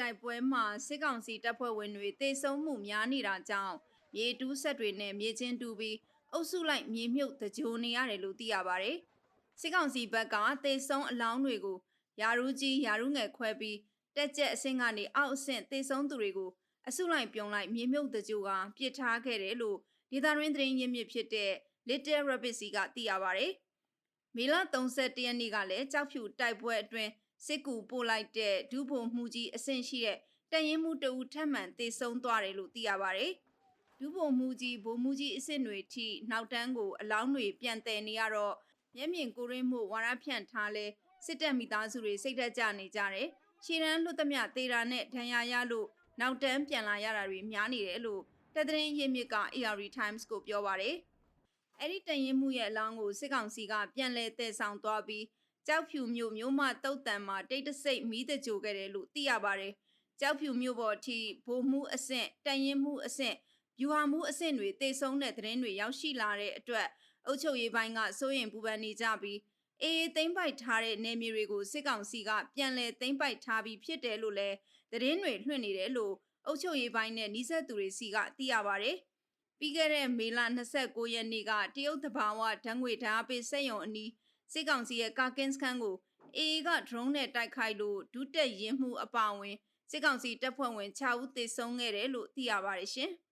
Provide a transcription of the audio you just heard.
တိုက်ပွဲမှာစစ်ကောင်စီတပ်ဖွဲ့ဝင်တွေတေဆုံးမှုများနေတာကြောင့်မြေတူးဆက်တွေနဲ့မြေချင်းတူးပြီးအုပ်စုလိုက်မြေမြုပ်တကြိုနေရတယ်လို့သိရပါဗျ။စစ်ကောင်စီဘက်ကတေဆုံးအလောင်းတွေကိုယာရူးကြီးယာရူးငယ်ခွဲပြီးတက်ကြက်အဆင့်ကနေအောက်အဆင့်တေဆုံးသူတွေကိုအစုလိုက်ပြုံလိုက်မြေမြုပ်တကြိုကပြစ်ထားခဲ့တယ်လို့ဒေသရင်းသတင်းရင်းမြစ်ဖြစ်တဲ့ Little Rabbit စီကသိရပါဗျ။မေလ31ရက်နေ့ကလည်းကြောက်ဖြူတိုက်ပွဲအတွင်း စစ်ကူပို့လိုက်တဲ့ဒုဗိုလ်မှူးကြီးအဆင့်ရှိတဲ့တရင်မှုတအူထပ်မံတေဆုံးသွားတယ်လို့သိရပါဗျ။ဒုဗိုလ်မှူးကြီးဗိုလ်မှူးကြီးအဆင့်တွေထိနောက်တန်းကိုအလောင်းတွေပြန်တည်နေရတော့မျက်မြင်ကိုရင်းမှုဝါရဖြန့်ထားလဲစစ်တပ်မိသားစုတွေစိတ်သက်ကြနေကြတယ်။ရှီရန်လွတ်သမျှတေတာနဲ့ဒဏ်ရာရလို့နောက်တန်းပြန်လာရတာတွေများနေတယ်လို့တက်တဲ့ရင်ရင်းမြစ်က AR Times ကိုပြောပါတယ်။အဲ့ဒီတရင်မှုရဲ့အလောင်းကိုစစ်ကောင်စီကပြန်လဲတည်ဆောင်သွားပြီး ကြောက်ဖြူမျိုးမျိုးမတုတ်တန်မှာတိတ်တဆိတ်မီးတကြိုခဲ့တယ်လို့သိရပါတယ်။ကြောက်ဖြူမျိုးပေါ်အထိဗိုလ်မှုအဆင့်တရင်မှုအဆင့်ဗျူဟာမှုအဆင့်တွေတေဆုံးတဲ့သတင်းတွေရောက်ရှိလာတဲ့အတွက်အုပ်ချုပ်ရေးပိုင်းကစိုးရင်ပူပန်နေကြပြီးအေးသိမ့်ပိုက်ထားတဲ့နေမြေတွေကိုစစ်ကောင်စီကပြန်လဲသိမ့်ပိုက်ထားပြီးဖြစ်တယ်လို့လည်းသတင်းတွေလွှင့်နေတယ်လို့အုပ်ချုပ်ရေးပိုင်းနဲ့နှိစက်သူတွေစီကသိရပါတယ်။ပြီးခဲ့တဲ့မေလ29ရက်နေ့ကတရုတ်တဘာဝဓာတ်ငွေဓာတ်ပေးစက်ရုံအနီး စစ်ကောင်စီရဲ့ကာကင်းစခန်းကိုအေအေကဒရုန်းနဲ့တိုက်ခိုက်လို့ဒုတက်ရင်မှုအပါအဝင်စစ်ကောင်စီတပ်ဖွဲ့ဝင်6ဦးသေဆုံးခဲ့တယ်လို့သိရပါတယ်ရှင်။